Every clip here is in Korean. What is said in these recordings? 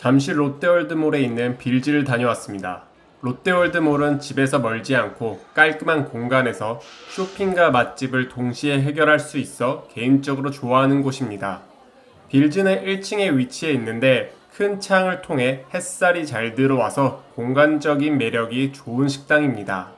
잠실 롯데월드몰에 있는 빌지를 다녀왔습니다. 롯데월드몰은 집에서 멀지 않고 깔끔한 공간에서 쇼핑과 맛집을 동시에 해결할 수 있어 개인적으로 좋아하는 곳입니다. 빌즈는 1층에 위치해 있는데 큰 창을 통해 햇살이 잘 들어와서 공간적인 매력이 좋은 식당입니다.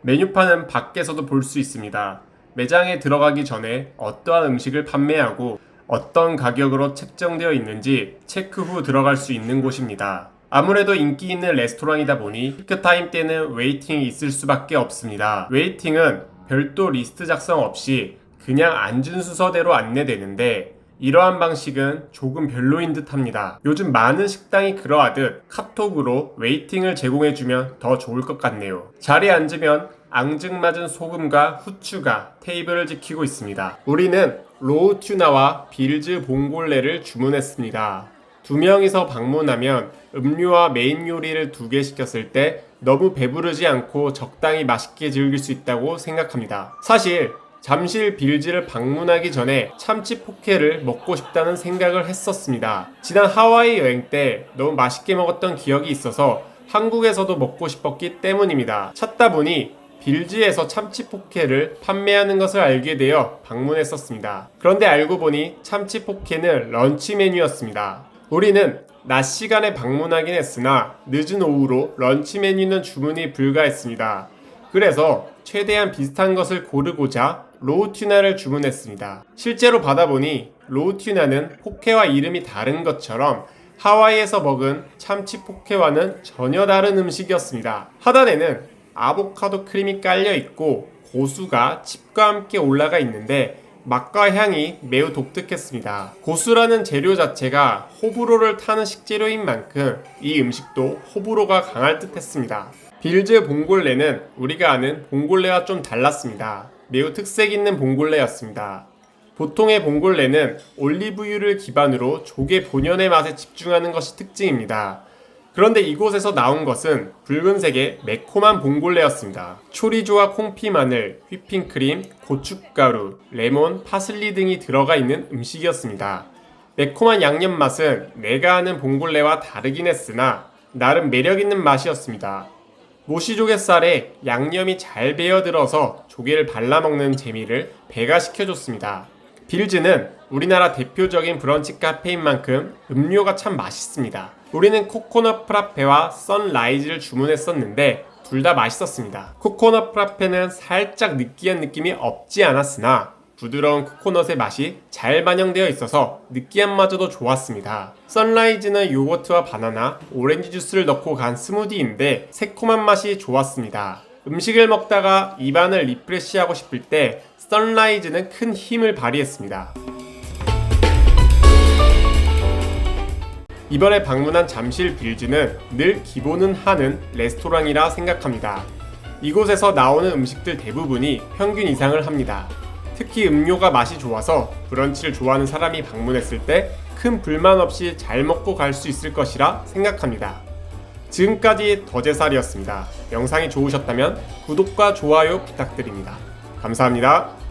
메뉴판은 밖에서도 볼 수 있습니다. 매장에 들어가기 전에 어떠한 음식을 판매하고 어떤 가격으로 책정되어 있는지 체크 후 들어갈 수 있는 곳입니다. 아무래도 인기 있는 레스토랑이다 보니 피크타임 때는 웨이팅이 있을 수밖에 없습니다. 웨이팅은 별도 리스트 작성 없이 그냥 앉은 순서대로 안내되는데 이러한 방식은 조금 별로인 듯 합니다. 요즘 많은 식당이 그러하듯 카톡으로 웨이팅을 제공해주면 더 좋을 것 같네요. 자리에 앉으면 앙증맞은 소금과 후추가 테이블을 지키고 있습니다. 우리는 로우 튜나와 빌즈 봉골레를 주문했습니다. 두 명이서 방문하면 음료와 메인 요리를 두 개 시켰을 때 너무 배부르지 않고 적당히 맛있게 즐길 수 있다고 생각합니다. 사실 잠실 빌즈를 방문하기 전에 참치 포케를 먹고 싶다는 생각을 했었습니다. 지난 하와이 여행 때 너무 맛있게 먹었던 기억이 있어서 한국에서도 먹고 싶었기 때문입니다. 찾다 보니 빌즈에서 참치 포케를 판매하는 것을 알게 되어 방문했었습니다. 그런데 알고 보니 참치 포케는 런치 메뉴였습니다. 우리는 낮 시간에 방문하긴 했으나 늦은 오후로 런치 메뉴는 주문이 불가했습니다. 그래서 최대한 비슷한 것을 고르고자 로우 튜나를 주문했습니다. 실제로 받아보니 로우 튜나는 포케와 이름이 다른 것처럼 하와이에서 먹은 참치 포케와는 전혀 다른 음식이었습니다. 하단에는 아보카도 크림이 깔려 있고 고수가 칩과 함께 올라가 있는데 맛과 향이 매우 독특했습니다. 고수라는 재료 자체가 호불호를 타는 식재료인 만큼 이 음식도 호불호가 강할 듯 했습니다. 빌즈 봉골레는 우리가 아는 봉골레와 좀 달랐습니다. 매우 특색 있는 봉골레였습니다. 보통의 봉골레는 올리브유를 기반으로 조개 본연의 맛에 집중하는 것이 특징입니다. 그런데 이곳에서 나온 것은 붉은색의 매콤한 봉골레였습니다. 초리조와 콩피 마늘, 휘핑크림, 고춧가루, 레몬, 파슬리 등이 들어가 있는 음식이었습니다. 매콤한 양념 맛은 내가 아는 봉골레와 다르긴 했으나 나름 매력 있는 맛이었습니다. 모시조개살에 양념이 잘 배어들어서 조개를 발라먹는 재미를 배가 시켜줬습니다. 빌즈는 우리나라 대표적인 브런치 카페인 만큼 음료가 참 맛있습니다. 우리는 코코넛 프라페와 선라이즈를 주문했었는데 둘 다 맛있었습니다. 코코넛 프라페는 살짝 느끼한 느낌이 없지 않았으나 부드러운 코코넛의 맛이 잘 반영되어 있어서 느끼함마저도 좋았습니다. 선라이즈는 요거트와 바나나, 오렌지 주스를 넣고 간 스무디인데 새콤한 맛이 좋았습니다. 음식을 먹다가 입안을 리프레시하고 싶을 때 선라이즈는 큰 힘을 발휘했습니다. 이번에 방문한 잠실 빌즈는 늘 기본은 하는 레스토랑이라 생각합니다. 이곳에서 나오는 음식들 대부분이 평균 이상을 합니다. 특히 음료가 맛이 좋아서 브런치를 좋아하는 사람이 방문했을 때 큰 불만 없이 잘 먹고 갈 수 있을 것이라 생각합니다. 지금까지 더제살이었습니다. 영상이 좋으셨다면 구독과 좋아요 부탁드립니다. 감사합니다.